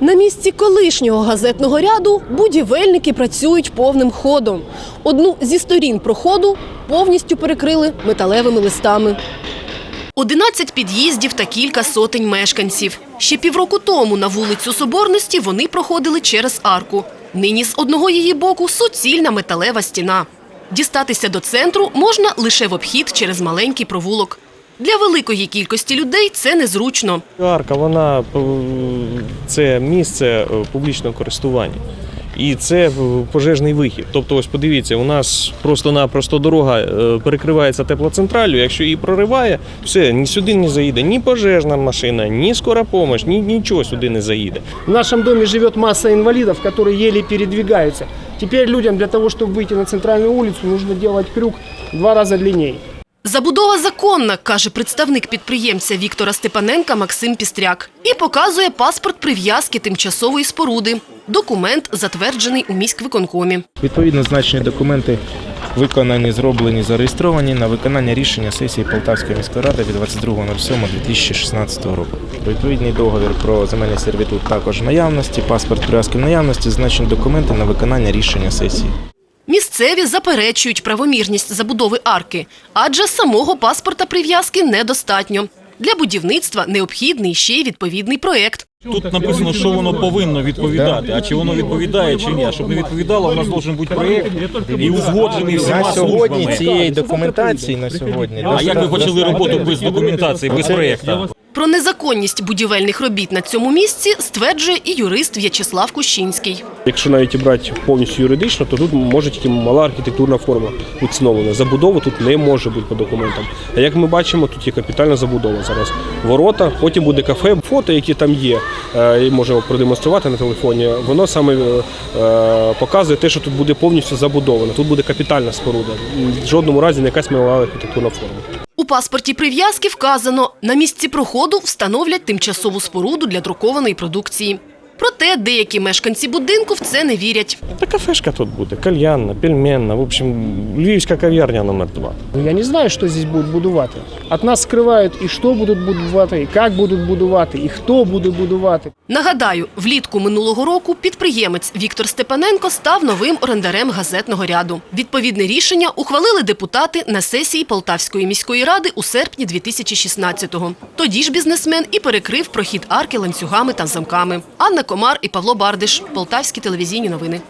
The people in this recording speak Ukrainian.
На місці колишнього газетного ряду будівельники працюють повним ходом. Одну зі сторін проходу повністю перекрили металевими листами. 11 під'їздів та кілька сотень мешканців. Ще півроку тому на вулицю Соборності вони проходили через арку. Нині з одного її боку суцільна металева стіна. Дістатися до центру можна лише в обхід через маленький провулок. Для великої кількості людей це незручно. Арка, вона е, це місце е, публічного користування. І це е, пожежний вихід. Тобто, ось подивіться, у нас просто-напросто дорога е, перекривається теплоцентраллю. Якщо її прориває, все, ні сюди не заїде ні пожежна машина, ні скора помощь, ні нічого сюди не заїде. В нашем доме живет масса инвалидов, которые еле передвигаются. Теперь людям для того, чтобы выйти на центральную улицу, нужно делать крюк в два раза длиннее. Забудова законна, каже представник підприємця Віктора Степаненка Максим Пістряк. І показує паспорт прив'язки тимчасової споруди. Документ затверджений у міськвиконкомі. Відповідно, значні документи виконані, зроблені, зареєстровані на виконання рішення сесії Полтавської міської ради від 22.07.2016 року. Відповідний договір про земельний сервітут також наявності, паспорт прив'язки наявності, значні документи на виконання рішення сесії. Місцеві заперечують правомірність забудови арки, адже самого паспорта прив'язки недостатньо. Для будівництва необхідний ще й відповідний проєкт. Тут написано, що воно повинно відповідати. А чи воно відповідає, чи ні? Щоб не відповідало, у нас має бути проєкт і узгоджений На сьогодні службами. цієї документації на сьогодні. А як ви почали роботу без документації, без проєкту? Про незаконність будівельних робіт на цьому місці стверджує і юрист В'ячеслав Кущинський. Якщо навіть брати повністю юридично, то тут може тільки мала архітектурна форма бути встановлена. Забудова тут не може бути по документам. А як ми бачимо, тут є капітальна забудова зараз. Ворота, потім буде кафе. Фото, які там є, е, можемо продемонструвати на телефоні. Воно саме е, е, показує те, що тут буде повністю забудовано. Тут буде капітальна споруда. В жодному разі не якась мала архітектурна форма. У паспорті прив'язки вказано, на місці проходу встановлять тимчасову споруду для друкованої продукції. Проте деякі мешканці будинку в це не вірять. Та кафешка тут буде, кальянна, пельменна, в общем, львівська кав'ярня номер 2 Ну, Я не знаю, що здесь будуть будувати. От нас скривають і що будуть будувати, і як будуть будувати, і хто буде будувати. Нагадаю, влітку минулого року підприємець Віктор Степаненко став новим орендарем газетного ряду. Відповідне рішення ухвалили депутати на сесії Полтавської міської ради у серпні 2016-го. Тоді ж бізнесмен і перекрив прохід арки ланцюгами та замками. Анна Комар і Павло Бардиш. Полтавські телевізійні новини.